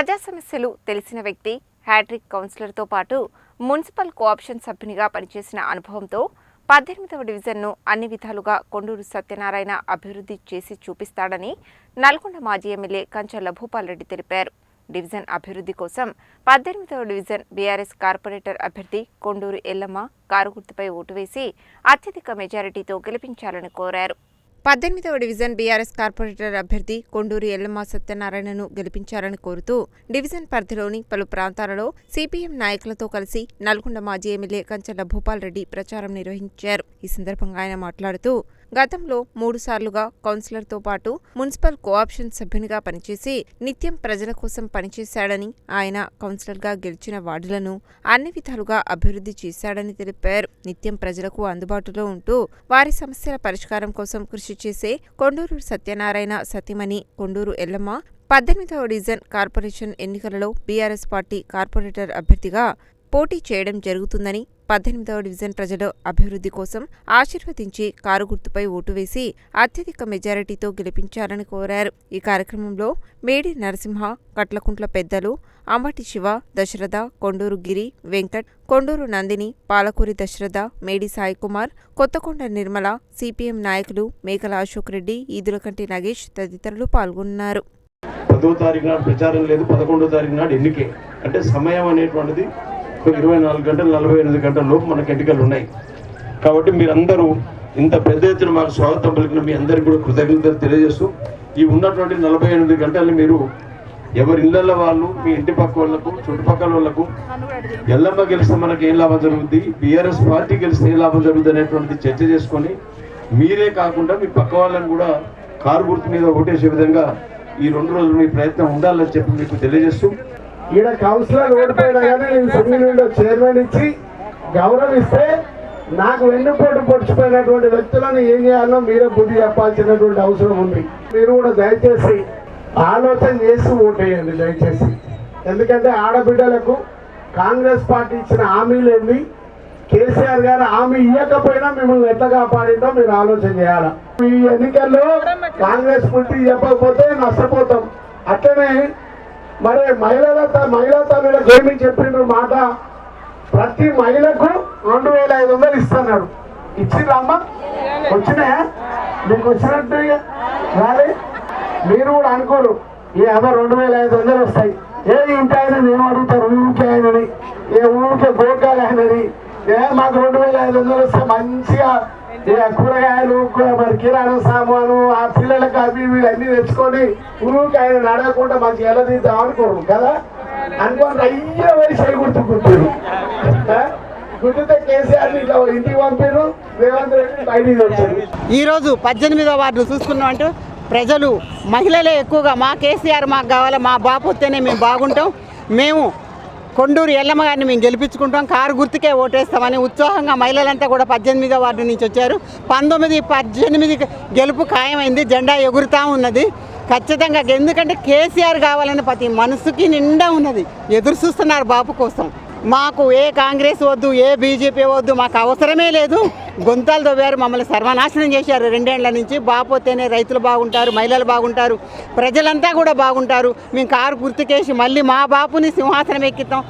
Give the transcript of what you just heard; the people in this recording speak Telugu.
ప్రజా సమస్యలు తెలిసిన వ్యక్తి హ్యాట్రిక్ కౌన్సిలర్తో పాటు మున్సిపల్ కోఆప్షన్ సభ్యునిగా పనిచేసిన అనుభవంతో పద్దెనిమిదవ డివిజన్ను అన్ని విధాలుగా కొండూరు సత్యనారాయణ అభివృద్ధి చేసి చూపిస్తాడని నల్గొండ మాజీ ఎమ్మెల్యే కంచర్ల భూపాల్ రెడ్డి తెలిపారు. డివిజన్ అభివృద్ధి కోసం పద్దెనిమిదవ డివిజన్ బీఆర్ఎస్ కార్పొరేటర్ అభ్యర్థి కొండూరు ఎల్లమ్మ కారు గుర్తుపై ఓటు వేసి అత్యధిక మెజారిటీతో గెలిపించాలని కోరారు. పద్దెనిమిదవ డివిజన్ బీఆర్ఎస్ కార్పొరేటర్ అభ్యర్థి కొండూరు ఎల్లమ్మ సత్యనారాయణను గెలిపించాలని కోరుతూ డివిజన్ పరిధిలోని పలు ప్రాంతాలలో సిపిఎం నాయకులతో కలిసి నల్గొండ మాజీ ఎమ్మెల్యే కంచెల భూపాల్ రెడ్డి ప్రచారం నిర్వహించారు. ఈ సందర్భంగా ఆయన మాట్లాడుతూ గతంలో మూడు సార్లుగా కౌన్సిలర్తో పాటు మున్సిపల్ కోఆప్షన్ సభ్యునిగా పనిచేసి నిత్యం ప్రజల కోసం పనిచేశాడని ఆయన కౌన్సిలర్గా గెలిచిన వార్డులను అన్ని విధాలుగా అభివృద్ధి చేశాడని తెలిపారు. నిత్యం ప్రజలకు అందుబాటులో ఉంటూ వారి సమస్యల పరిష్కారం కోసం కృషి చేసే కొండూరు సత్యనారాయణ సతీమణి కొండూరు ఎల్లమ్మ పద్దెనిమిదవ డివిజన్ కార్పొరేషన్ ఎన్నికలలో బీఆర్ఎస్ పార్టీ కార్పొరేటర్ అభ్యర్థిగా పోటీ చేయడం జరుగుతుందని పద్దెనిమిదవ డివిజన్ ప్రజల అభివృద్ధి కోసం ఆశీర్వదించి కారు గుర్తుపై ఓటు వేసి అత్యధిక మెజారిటీతో గెలిపించాలని కోరారు. ఈ కార్యక్రమంలో మేడి నరసింహ కట్లకుంట్ల పెద్దలు అంబటి శివ దశరథ కొండూరు గిరి వెంకట్ కొండూరు నందిని పాలకూరి దశరథ మేడి సాయి కుమార్ కొత్తకొండ నిర్మల సిపిఎం నాయకులు మేకల అశోక్ రెడ్డి ఈదులకంటి నగేష్ తదితరులు పాల్గొన్నారు. పదో తారీఖు నాడు ప్రచారం లేదు పదకొండో తారీఖు నాడు ఎన్నికే. అంటే సమయం అనేటువంటిది ఇరవై నాలుగు గంటలు నలభై ఎనిమిది గంటల లోపు మనకు ఎన్నికలు ఉన్నాయి. కాబట్టి మీరందరూ ఇంత పెద్ద ఎత్తున మాకు స్వాగతం పలికిన మీ అందరికీ కూడా కృతజ్ఞతలు తెలియజేస్తూ ఈ ఉన్నటువంటి నలభై ఎనిమిది గంటలు మీరు ఎవరి ఇళ్ళ వాళ్ళు మీ ఇంటి పక్క వాళ్ళకు చుట్టుపక్కల వాళ్ళకు ఎల్లమ్మ గెలిస్తే మనకి ఏం లాభం జరుగుద్ది బీఆర్ఎస్ పార్టీ గెలిస్తే ఏం లాభం జరుగుతుంది అనేటువంటిది చర్చ చేసుకొని మీరే కాకుండా మీ పక్క వాళ్ళని కూడా కారు గుర్తు మీద ఓటేసే విధంగా ఈ రెండు రోజులు మీ ప్రయత్నం ఉండాలని చెప్పి మీకు తెలియజేస్తూ ఈడ కౌన్సిలర్ ఓడిపోయినా కానీ నేను సింగిల్ చైర్మన్ ఇచ్చి గౌరవిస్తే నాకు వెన్నుపోటు పొడిచిపోయినటువంటి వ్యక్తులను ఏం చేయాలో మీరే బుద్ధి చెప్పాల్సినటువంటి అవసరం ఉంది. మీరు కూడా దయచేసి ఆలోచన చేసి ఓటేయండి దయచేసి. ఎందుకంటే ఆడబిడ్డలకు కాంగ్రెస్ పార్టీ ఇచ్చిన హామీలు ఏంది కేసీఆర్ గారు హామీ ఇవ్వకపోయినా మిమ్మల్ని ఎట్లా కాపాడిందో మీరు ఆలోచన చేయాలి? ఈ ఎన్నికల్లో కాంగ్రెస్ పార్టీ చెప్పకపోతే నష్టపోతాం. అట్లనే మరి మహిళల మహిళా తల్లులకు ఏమి చెప్పిండ్రు మాట ప్రతి మహిళకు రెండు వేల ఐదు వందలు ఇస్తున్నాడు. ఇచ్చిండ్రమ్మా వచ్చినాయా? మీకు వచ్చినట్టు రాలే మీరు కూడా అనుకోరు. ఈ అమ్మ రెండు వేల ఐదు వందలు వస్తాయి. ఏ ఇంటి ఆయన నేను అడుగుతారు ఊరికే ఆయనని. ఏ ఊరికే గోకాలు ఆయనని ఏ మాకు రెండు వేల ఐదు వందలు వస్తే మంచిగా ఇక కూరగాయలు మరి కిరాణా సామాను ఆ పిల్లలకు అవి ఇవి అన్ని తెచ్చుకొని ఊరికి ఆయన నడవకుండా మాకు ఎలా తీద్దాం అనుకోరు కదా? అనుకోండి అయ్యే వయసు అయి గుర్తుకుంటారు గుర్తుతే కేసీఆర్ ఇట్లా ఇంటికి పంపారు రేవంత్ రెడ్డి బయటికి వచ్చారు ఈరోజు పద్దెనిమిదో వార్డు చూసుకున్నాం ప్రజలు మహిళలే ఎక్కువగా మా కేసీఆర్ మాకు కావాలి మా బాపు వస్తేనే మేము బాగుంటాం. మేము కొండూరు ఎల్లమ్మ గారిని మేము గెలిపించుకుంటాం. కారు గుర్తుకే ఓటేస్తామని ఉత్సాహంగా మహిళలంతా కూడా పద్దెనిమిదో వార్డు నుంచి వచ్చారు. పంతొమ్మిది పద్దెనిమిది గెలుపు ఖాయమైంది. జెండా ఎగురుతూ ఉన్నది. ఖచ్చితంగా ఎందుకంటే కేసీఆర్ కావాలని ప్రతి మనసుకి నిండా ఉన్నది. ఎదురు చూస్తున్నారు బాపు కోసం. మాకు ఏ కాంగ్రెస్ వద్దు ఏ బీజేపీ వద్దు మాకు అవసరమే లేదు. గొంతాలు తవ్వారు మమ్మల్ని సర్వనాశనం చేశారు. రెండేళ్ళ నుంచి బాపోతేనే రైతులు బాగుంటారు మహిళలు బాగుంటారు ప్రజలంతా కూడా బాగుంటారు. మేము కారు గుర్తుకేసి మళ్ళీ మా బాపుని సింహాసనం ఎక్కిస్తాం.